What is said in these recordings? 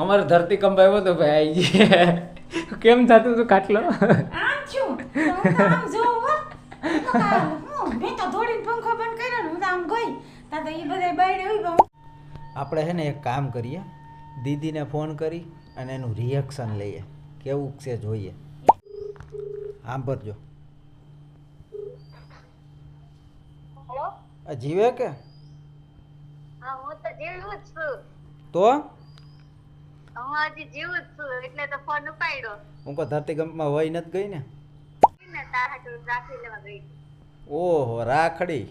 અમારો ધરતી કંપ આવ્યો તો ભાઈ આઈ જઈએ કેમ થતું હતું ખાટલો? આમ છું તો તો આમ જો તો મેં તો દોડીને પંખો બંધ કર્યો ને હું તો આમ ગઈ. તા તો એ બધા બાયડે હોય. બહુ આપણે છે ને એક કામ કરીએ. દીદીને ફોન કરી અને એનું રિએક્શન લઈએ. કેવું છે જોઈએ. સાંભળજો જીવે કે? હા હું તો જીવું જ છું. તો? હું હજી જીવું જ છું એટલે તો ફોન ઉપાડ્યો. હું કોઈ ધરતીકંપમાં વહી નથી ગઈ ને? ને તારા લેવા ગઈ. ઓહો રાખડી?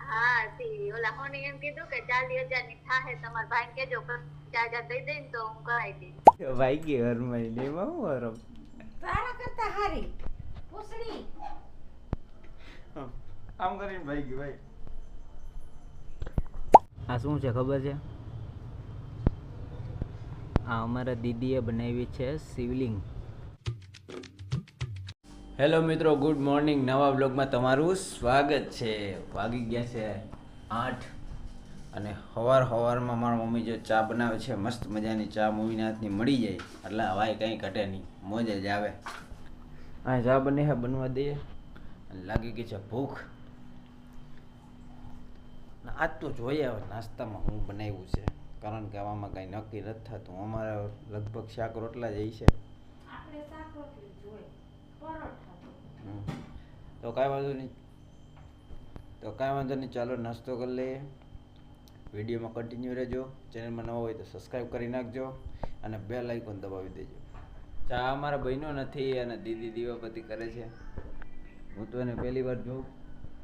હા તી ઓલા હોની એમ કીધું કે ચાલીસ હજારની થાહે તમારા ભાઈ કેજો ચાર હજાર દઈ ને તો હું કરાવી દઈ ભાઈ ને એમાં હું હરમ તારા કરતા હારી પૂછડી આમ કરીને ભાઈ ગઈ ભાઈ આ શું છે ખબર છે? આ અમારા દીદીએ બનાવી છે શિવલિંગ. હેલો મિત્રો ગુડ મોર્નિંગ. નવા બ્લોગમાં તમારું સ્વાગત છે. વાગી ગયા છે આઠ અને સવાર સવારમાં મારા મમ્મી જો ચા બનાવે છે મસ્ત મજાની ચા મમ્મીના હાથની મળી જાય. એટલે હવાય કંઈ ઘટે નહીં. મોજ જ આવે. આ ચા બને હા બનવા દઈએ અને લાગી ગઈ છે ભૂખ. આજ તો જોઈએ હવે નાસ્તામાં હું બનાવ્યું છે. કારણ કે આમાં કાંઈ નક્કી નથી થતું. અમારે લગભગ શાક રોટલા જ છે. તો. કાંઈ વાંધો નહીં. તો કાંઈ વાંધો નહીં ચાલો નાસ્તો કરી લઈએ. વિડીયોમાં કન્ટિન્યુ રહેજો. ચેનલમાં નવો હોય તો સબસ્ક્રાઈબ કરી નાખજો અને બે લાઇકોન દબાવી દેજો. ચા અમારા બહેનો નથી અને દીદી દીવાપતિ કરે છે. હું તો એને પહેલી વાર જોઉં.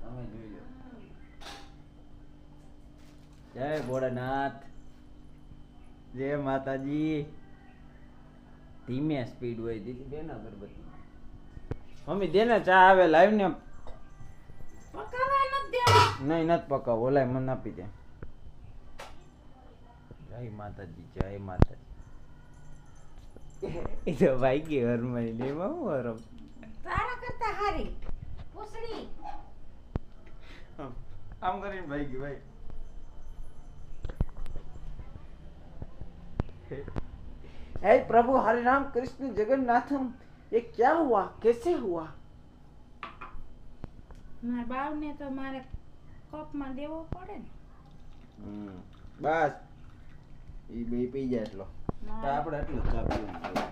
તમે જોઈ લો. જય ભોળાનાથ. જય માતાજી. ધીમે સ્પીડ હોય દીદી બેન અગરબત્તી મમ્મી દે ને ચા આવે લાઈવ ને. પકાવવા નથી દેવા. નહીં નથી પકાવ ઓલાય મને આપી દે. જય માતાજી જય માતાજી. એ તો ભાઈ ગઈ હરમાઈ ને એમાં હું હરમ? તારા કરતા હારી. પૂછડી. આમ કરીને ભાઈ ગઈ ભાઈ. हे प्रभु हरे राम कृष्ण जगन्नाथम ये क्या हुआ कैसे हुआ મારા બાવને તો મારે કપમાં દેવો પડે ને બસ એ બે પી જાય એટલો તો મારે આપણે એટલો ચા પીવાનો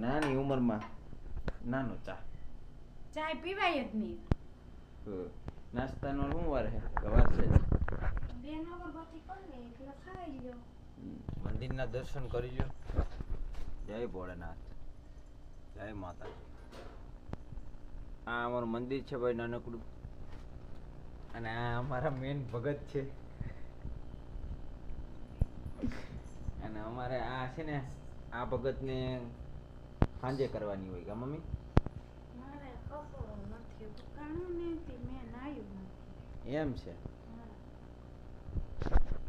નાની ઉંમરમાં નાનો ચા ચાય પીવાય જ નહીં હમ. નાસ્તાનો શું વાર છે કે વાર છે બેન અગરબત્તી કરી લે એટલે ખાઈ લ્યો હમ. મંદિરના દર્શન કરી લો જય ભોળાનાથ. જય માતાજી. આ અમારું મંદિર છે ભાઈ નાનકડું. અને આ અમારા મેન ભગત છે. અને અમારે આ છે ને આ ભગતને સાંજે કરવાની હોય કે મમ્મી? એમ છે?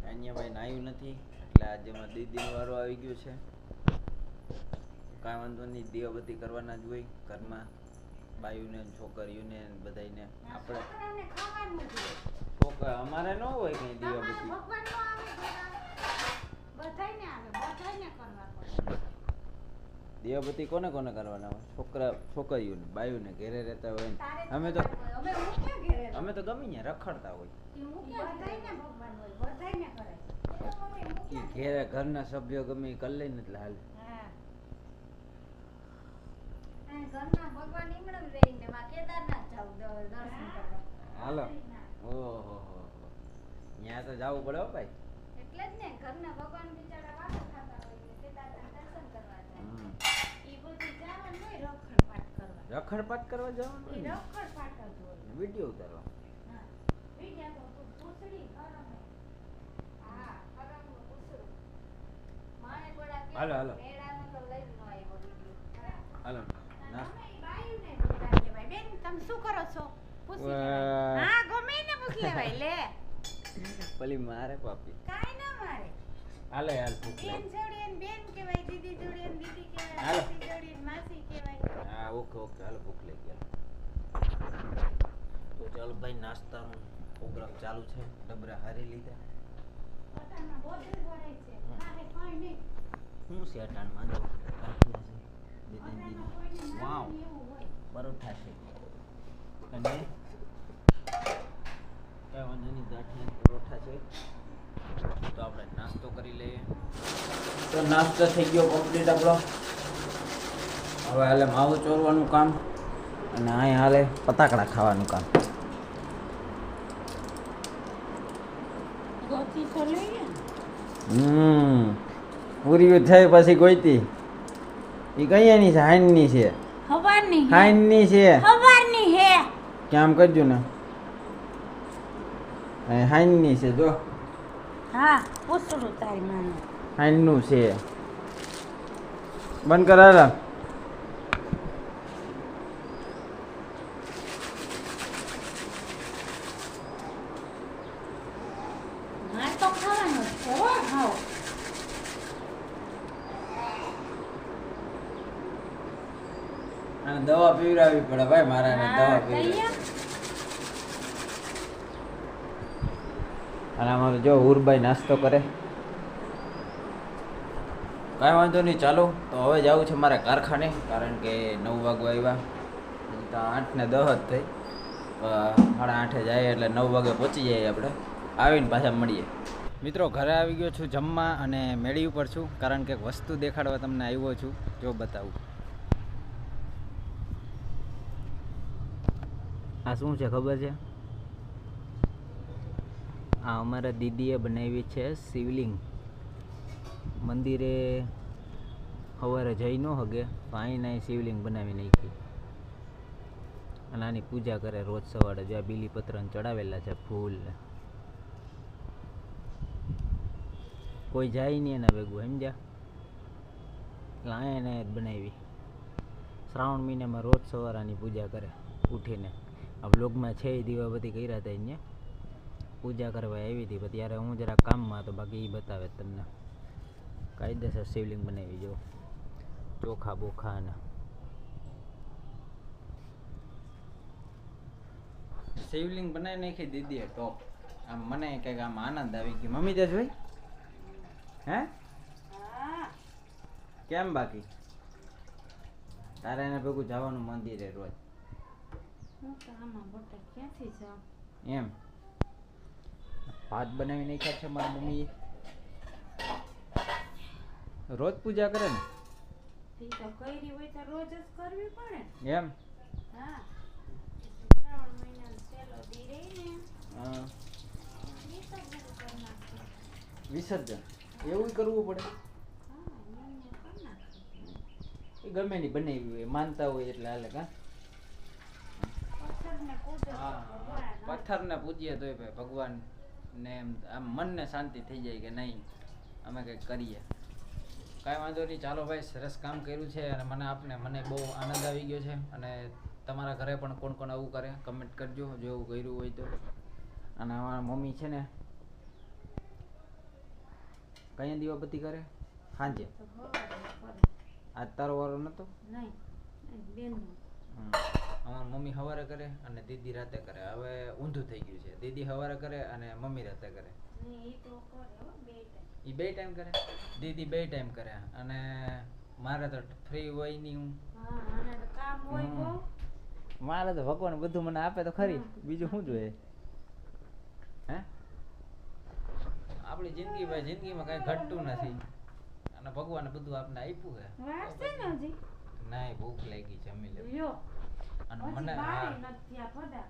અન્ય ભાઈ નાયું નથી? એટલે આજે માં દીદીનો વારો આવી ગયો છે. કાંઈ વાંધો નહીં દીવાબત્તી કરવાના જ હોય ઘરમાં બાયુને ને છોકરીઓને ને બધાયને. આપણે છોકરા અમારે ન હોય કઈ દીવાબત્તી દીવાબત્તી કોને કોને કરવાના હોય? છોકરા છોકરીઓને બાયુને ઘેરે રહેતા હોય ને. અમે તો અમે તો ગમે ત્યાં રખડતા હોય હું ક્યાં બધાયને ભગવાન હોય બધાયને કરે એ ક્યાં ઘેરે ઘરના સભ્યો ગમે કરી લઈને એટલે હાલ હાલો. ઓહો ત્યાં તો જવું પડે હો ભાઈ. એટલે જ ને ઘરના ભગવાન બિચારા વાતો ખાતા હોય એટલે કેદારનાથ દર્શન કરવા જાય. ઈ બધું જવાનું હોય રખડપાટ કરવા. રખડપાટ કરવા જવાનું? રખડપાટ વીડિયો ઉતારવા હા વિદ્યા તો તું પૂછડી કરમ હા કરમનું પૂછડું માણે ગોળા કે હાલો, હાલો. હાલો. બેન તમે શું કરો છો પૂછી લેવાય. હા ગમે ને પૂછી લેવાય લે. ભલી મારે પાપી. કાઈ ના મારે. હાલે હાલ ભૂખ બેન જોડી એન બેન કહેવાય દીદી જોડી એન દીદી કહેવાય હાલો. જોડી એન માસી કહેવાય. હા ઓકે ઓકે હાલો ભૂખ લઈ ગયા. તો ચાલો ભાઈ નાસ્તાનો પ્રોગ્રામ ચાલુ છે. ડબરા હારી લીધા. પોતાના બોટલ ભરાય છે. હમ. કાંઈ છે અટાણમાં જો ગાંઠિયા છે. બે ત્રણ દીના વાવ પરોઠા છે. અને કઈ વાંધો નહીં ગાંઠિયા પરોઠા છે. તો આપણે નાસ્તો કરી લઈએ. તો નાસ્તો થઈ ગયો કમ્પ્લીટ આપણો. હવે હાલે માવું ચોરવાનું કામ અને અહીંયા હાલે પતાકડા ખાવાનું કામ. હમ. પૂરી થઈ પછી ગોઈતી. એ કઈ છે? હાઈનની છે. હવારની. હાઈનની છે. હવારની હે. કેમ કરજો ને. હાઈનની છે જો. હા પૂછડું તારી માને. હાઈનનું છે. બંધ કરાલા મારે તો ખાવાનું જ છે હો હાવ અને દવા પીવડાવી પડે ભાઈ મારે એને દવા પીવડાવી? અને અમારો જો ઉરબાઈ નાસ્તો કરે. કાંઈ વાંધો નહીં ચાલો. તો હવે જવું છે મારે કારખાને કારણ કે નવ વાગવા આવ્યા. તો આઠ ને દહ જ થઈ. સાડા આઠે જાય એટલે નવ વાગે પહોંચી જઈએ આપણે. આવીને પાછા મળીએ. મિત્રો ઘરે આવી ગયો છું જમવા અને મેળી ઉપર છું કારણ કે એક વસ્તુ દેખાડવા તમને આવ્યો છું. જો બતાવું. આ શું છે ખબર છે? આ અમારા દીદીએ બનાવી છે શિવલિંગ. મંદિરે સવારે જઈ ન હગે તો અહીં અહીં શિવલિંગ બનાવી નાખી. અને આની પૂજા કરે રોજ સવારે, જો આ બીલીપત્રને ચડાવેલા છે ફૂલ. કોઈ જાય નહીં એના ભેગું, સમજ્યા? એટલે અહીંયા એને બનાવી. શ્રાવણ મહિનામાં રોજ સવારાની પૂજા કરે, ઉઠીને. આ બ્લોગમાં છે એ દીવાબત્તી કર્યા હતા અહીંયા. પૂજા કરવા આવી હતી પણ ત્યારે હું જરા કામમાં હતો બાકી એ બતાવે તમને. કાયદેસર શિવલિંગ બનાવી જો. ચોખા બોખા અને. શિવલિંગ બનાવી નાખી દીદીએ ટોપ આમ મને કંઈક આમ આનંદ આવી ગયો. મમ્મી જશ ભાઈ હે? હા. કેમ બાકી? તારે એને ભેગું જવાનું મંદિરે રોજ હું તો આમાં બટા ક્યાંથી જાઉં એમ. ભાત બનાવી નાખ્યા છે મારી મમ્મી રોજ પૂજા કરે ને? તો કરી હોય તો રોજ જ કરવી પડે. એમ? હા. શ્રાવણ મહિનાનો છેલ્લો દી રહી ને. હા. વિસર્જન. એવું કરવું પડે. એ ગમે નહીં બનાવી હોય માનતા હોય એટલે હાલે કા? પથ્થરને પૂજો પથ્થરને પૂજીએ તોય ભાઈ ભગવાન ને એમ આમ મનને શાંતિ થઈ જાય કે નહીં અમે કંઈક કરીએ. કાંઈ વાંધો નહીં ચાલો ભાઈ સરસ કામ કર્યું છે અને મને આપને મને બહુ આનંદ આવી ગયો છે અને તમારા ઘરે પણ કોણ કોણ આવું કરે કમેન્ટ કરજો જો એવું કર્યું હોય તો. અને અમારા મમ્મી છે ને કયા દીવાબત્તી કરે? સાંજે આજ તારો વારો નતો? નહીં નહીં, બેનનું. અમારી મમ્મી સવારે કરે અને દીદી રાતે કરે. હવે ઊંધું થઈ ગયું છે. દીદી સવારે કરે અને મમ્મી રાતે કરે. એ બે ટાઈમ કરે. દીદી બે ટાઈમ કરે. અને મારે તો ફ્રી હોય નહીં હું. મારે તો ભગવાન બધું મને આપે તો ખરી. બીજું શું જોઈએ? હે? આપણી જિંદગી ભાઈ જિંદગીમાં કઈ ઘટતું નથી. અને ભગવાને બધું આપને આપ્યું છે. વાર છે ને હજી? ના ભૂખ લાગી જમી લે લ્યો. અને મને.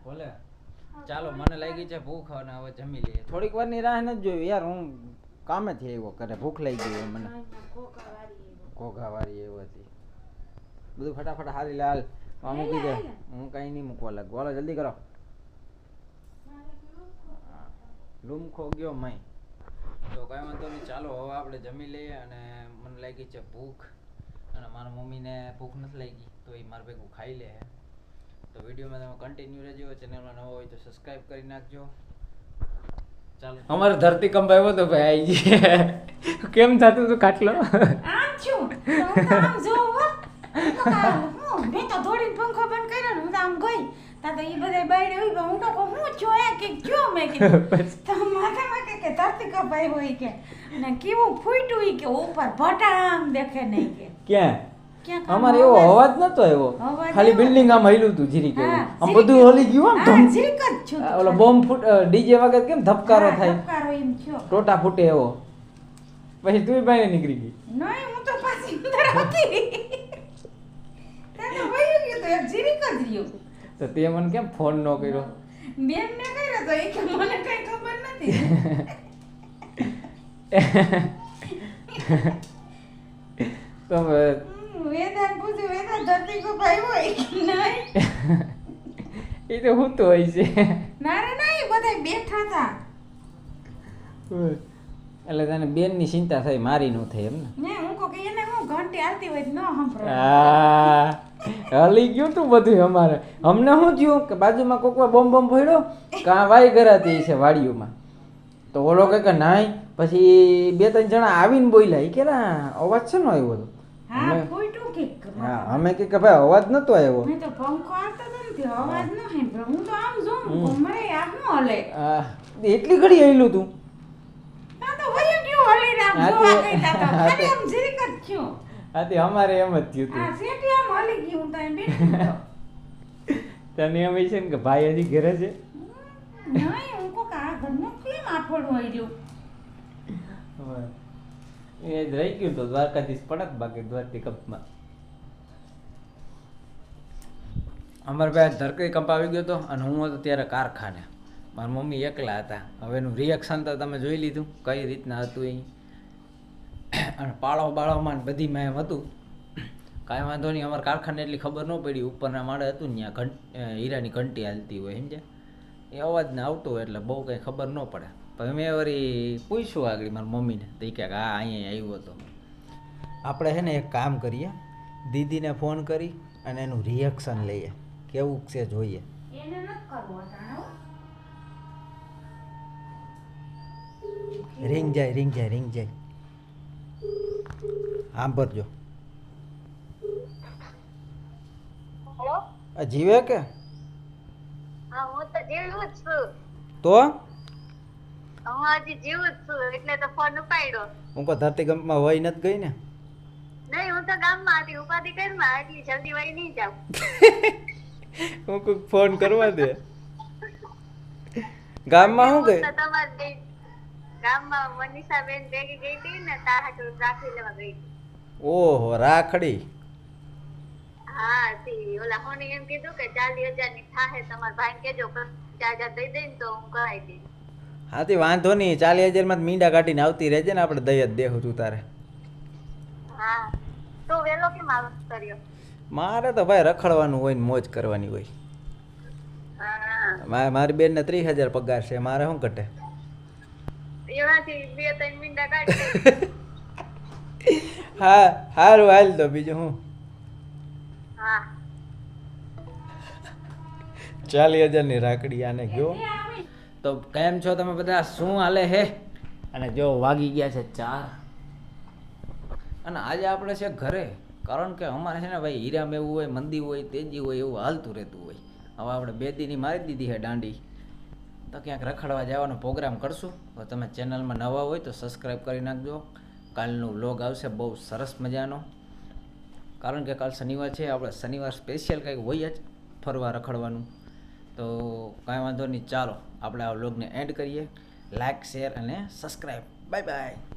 બોલે ચાલો મને લાગી છે ભૂખ અને હવે જમી લઈએ. થોડીક વારની રાહ નથી જોયું યાર હું કામેથી આવ્યો કરે ભૂખ લાગી ગઈ મને. આઈના એવો. ઘોઘા વાળી એવી હતી બધું. ફટાફટ હારી લાલ મૂકી દે. હું કઈ નહીં મૂકવા લાગ. બોલો જલ્દી કરો. મારે પેલું ખો ગયો મય. તો કાંઈ વાંધો નહીં. ચાલો હવે આપણે જમી લઈએ અને મને લાગી છે ભૂખ. અને મારા મમ્મીને ભૂખ નથી લાગી. તો એ મારા ભેગું ખાઈ લે. તો વિડીયોમાં તમે કન્ટિન્યુ રહેજો ચેનલમાં નવો હોય તો સબસ્ક્રાઇબ કરી નાખજો. ચાલો. અમારે ધરતી કંપ આવ્યો તો ભાઈ આઈ કેમ થતું હતું કાટલો આમ છું. આમ તો કાં- મેં તો દોડીને પંખો બંધ કર્યો ને હું તો આમ ગઈ. તા તો એ બધાય બાયડે હોય હું તો કહું હું છું એ કે કયો મેં કીધું તો માથામાં કે કે ધરતી કપાઈ હોય કે. ને કેવું ફૂટ્યું કે ઉપર ભટામ દેખે નહીં કે. ક્યાં? અમારે એવો અવાજ નતો આવ્યો. ખાલી બિલ્ડિંગ આમ હલ્યું હતું જીરીક એવું આમ બધું હલી ગયું આમ. જીરીક જ ઓલો બોમ્બ ફૂટ ડીજે વગર કેમ ધબકારો થાય? ધબકારો એમ થયો. ટોટા ફૂટે એવો. પછી તું બાઈને નીકળી ગઈ. નહીં હું તો પાછી અંદર હતી. તને વયું ગયું તો જીરીક જ રહ્યું. તો તે મને કેમ ફોન ન કર્યો? બેન ને કર્યો તો એ કે મને કઈ ખબર નથી. તો વેદાંત પૂછ્યું વેદાંત ધરતી કપાઈ હોય નહીં? એ તો હું તો હોય છે. ના નહીં ના એ બધા બેઠા હતા. એટલે તને બેનની ચિંતા થઈ મારી નું થઈ એમ ને? ને હું કહું કે એને હું ઘંટી આવતી હોય તો ન સંભળાય હલી ગયું તું બધું અમારે. અમને શું થયું કે બાજુમાં કોકવા બોમ બોમ ફોડ્યો કાં વાય કરાતી છે વાડીઓમાં. તો ઓલો કહે કે નાય પછી બે ત્રણ જણા આવીને બોલ્યા. એ કે અવાજ છે ને આવ્યો હતો હા અમે કે કે ભાઈ અવાજ નતો આવ્યો. મેં તો પંખો આવતો ને અવાજ ન હું તો આમ જોઉં હમ. આમ ન હલે. એટલી ઘડી આવેલું તું? આ તો વયું ગયું હલીને આમ હા જોવા તે- ગઈ તા તો. ખાલી આમ જીરીક જ થયું. આથી અમારે એમ જ થયું આ હતું આમ હલી તો એમ બેઠી તને એમ છે ને કે ભાઈ હજી ઘરે છે? નહીં, હું કહું આ ઘરનું કેમ આફોડું હલ્યું? એ જ રહી ગયું તો દ્વારકાધીશ પડત બાકી દ્વારકી કંપમાં. અમારે ભાઈ ધરકઈ કંપ આવી ગયો હતો અને હું હતો ત્યારે કારખાને. મારી મમ્મી એકલા હતા. હવે એનું રિએક્શન તો તમે જોઈ લીધું કઈ રીતના હતું એ અને પાળો બાળોમાં બધી મેં હતું. કાંઈ વાંધો નહીં, અમારા કારખાને એટલી ખબર ન પડી. ઉપરના માળે હતું ને ત્યાં ઘંટ હીરાની ઘંટી હાલતી હોય, સમજ્યા? એ અવાજ ને આવતો હોય એટલે બહુ કંઈ ખબર ન પડે. પછી મેં વળી પૂછ્યું આગળ મારી મમ્મીને. તો એ કહે કે હા અહીંયા આવ્યો હતો આપણે છે ને એક કામ કરીએ. દીદીને ફોન કરી અને એનું રિએક્શન લઈએ. કેવું છે જોઈએ. રિંગ જાય રિંગ જાય રિંગ જાય. સાંભળજો જીવે કે? તો? હું હજી જીવું જ છું એટલે તો ફોન ઉપાડ્યો. હું કહું ધરતીકંપમાં વહી નથી ગઈ ને. નહીં હું તો ગામમાં હતી ઉપાધિ કરમાં એટલી જલ્દી વહી નહીં જાઉં. હું કોઈ ફોન કરવા દે. ગામમાં શું ગઈ? તમારે ગામમાં મનીષાબેન ભેગી ગઈ હતી ને તારા હાટુ રાખી લેવા ગઈ ઓહો રાખડી. હા તી ઓલા હોની એમ કીધું કે ચાલીસ હજારની થાહે તમારા ભાઈ કેજો ચાર હજાર દઈ દે ને તો હું કરાવી દઈશ. હાથી વાંધો નહીં. ચાલી હજારમાં મીંડા કાઢીને આવતી રહેજે ને આપણે દઈ જ દેવું તું તારે. હા. તો મારે તો ભાઈ રખડવાનું હોય ને મોજ કરવાની હોય. મારી બેન મારી બેનને ત્રીસ હજાર પગાર છે. મારે શું ત્રણ હા હારું હાલ તો બીજું હું. ચાલી ચાલીસ હજારની રાખડી આને ગયો. તો કેમ છો તમે બધા? શું હાલે હે? અને જો વાગી ગયા છે ચાર. અને આજે આપણે છે ઘરે. કારણ કે અમારે છે ને ભાઈ હીરામાં એવું હોય મંદી હોય તેજી હોય એવું હાલતું રહેતું હોય. હવે આપણે બે દીની મારી દીધી છે દાંડી. તો ક્યાંક રખડવા જવાનો પ્રોગ્રામ કરશું. તો તમે ચેનલમાં નવા હોય તો સબસ્ક્રાઈબ કરી નાખજો. કાલનો વ્લોગ આવશે બહુ સરસ મજાનો. કારણ કે કાલ શનિવાર છે આપણે શનિવાર સ્પેશિયલ કંઈક હોય જ ફરવા રખડવાનું. તો કાંઈ વાંધો નહીં. ચાલો, આપણે આ વ્લોગને એન્ડ કરીએ. લાઇક શેર અને સબસ્ક્રાઈબ બાય બાય